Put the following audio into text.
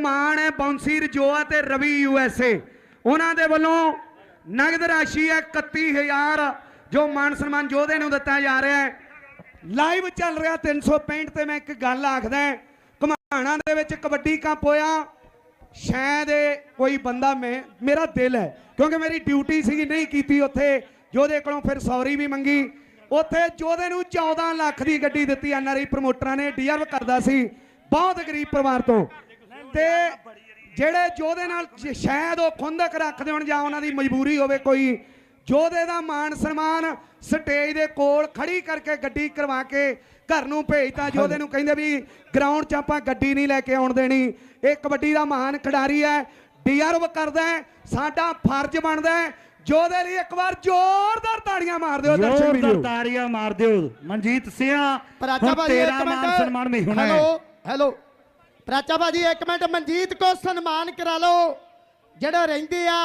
ਮਾਨ ਹੈ ਬੌਂਸੀ ਰਜੋਆ ਤੇ ਰਵੀ ਯੂਐਸਏ ਉਹਨਾਂ ਦੇ ਵੱਲੋਂ ਨਗਦ ਰਾਸ਼ੀ ਹੈ 31000 ਜੋ ਮਾਣ ਸਨਮਾਨ ਯੋਧੇ ਨੂੰ ਦਿੱਤਾ ਜਾ ਰਿਹਾ ਹੈ। ਲਾਈਵ ਚੱਲ ਰਿਹਾ 365 ਤੇ ਮੈਂ ਇੱਕ ਗੱਲ ਆਖਦਾ ਘਮਾਣਾ ਦੇ ਵਿੱਚ ਕਬੱਡੀ ਕੱਪ ਹੋਇਆ, ਸ਼ਾਇਦ ਕੋਈ ਬੰਦਾ ਮੈਂ, ਮੇਰਾ ਦਿਲ ਹੈ, ਕਿਉਂਕਿ ਮੇਰੀ ਡਿਊਟੀ ਸੀਗੀ ਨਹੀਂ ਕੀਤੀ ਉੱਥੇ, ਯੋਧੇ ਕੋਲੋਂ ਫਿਰ ਸੌਰੀ ਵੀ ਮੰਗੀ। ਉੱਥੇ ਯੋਧੇ ਨੂੰ 14 ਲੱਖ ਦੀ ਗੱਡੀ ਦਿੱਤੀ ਐਨਆਰਆਈ ਪ੍ਰਮੋਟਰਾਂ ਨੇ, ਡੀਆਰਵ ਕਰਦਾ ਸੀ, ਬਹੁਤ ਗਰੀਬ ਪਰਿਵਾਰ ਤੋਂ। ਤੇ ਜਿਹੜੇ ਯੋਧੇ ਨਾਲ ਸ਼ਾਇਦ ਉਹ ਖੁੰਦਕ ਰੱਖਦੇ ਹੋਣ ਜਾਂ ਉਹਨਾਂ ਦੀ ਮਜਬੂਰੀ ਹੋਵੇ ਕੋਈ ਯੋਧੇ ਦਾ ਮਾਣ ਸਨਮਾਨ ਸਟੇਜ ਦੇ ਕੋਲ ਖੜੀ ਕਰਕੇ ਗੱਡੀ ਕਰਵਾ ਕੇ ਘਰ ਨੂੰ ਭੇਜਤਾ। ਯੋਧੇ ਨੂੰ ਕਹਿੰਦੇ ਵੀ ਗਰਾਊਂਡ 'ਚ ਆਪਾਂ ਗੱਡੀ ਨਹੀਂ ਲੈ ਕੇ ਆਉਣ ਦੇਣੀ। ਇਹ ਕਬੱਡੀ ਦਾ ਮਹਾਨ ਖਿਡਾਰੀ ਹੈ ਡੀਆਰਵ ਕਰਦਾ ਸਾਡਾ ਫਰਜ਼ ਬਣਦਾ ਹੈ। ਯੋਧੇ ਲਈ ਇੱਕ ਵਾਰ ਜ਼ੋਰਦਾਰ ਤਾੜੀਆਂ ਮਾਰ ਦਿਓ ਦਰਸ਼ਕ ਜ਼ੋਰਦਾਰ ਵੀਰੋ। ਤਾੜੀਆਂ ਮਾਰ ਦਿਓ। ਮਨਜੀਤ ਸਿਆ ਪ੍ਰਾਚਾ ਹੁਣ ਭਾਜੀ ਤੇਰਾ ਇੱਕ ਮਾਨ ਮਿੰਟ ਸਨਮਾਨ ਵੀ ਹੋਣਾ ਹੈਲੋ ਹੈਲੋ ਪ੍ਰਾਚਾ ਭਾਜੀ ਇੱਕ ਮਿੰਟ ਮਨਜੀਤ ਕੋ ਸਨਮਾਨ ਕਰਾ ਲਓ। ਜਿਹੜੇ ਰਹਿੰਦੇ ਆ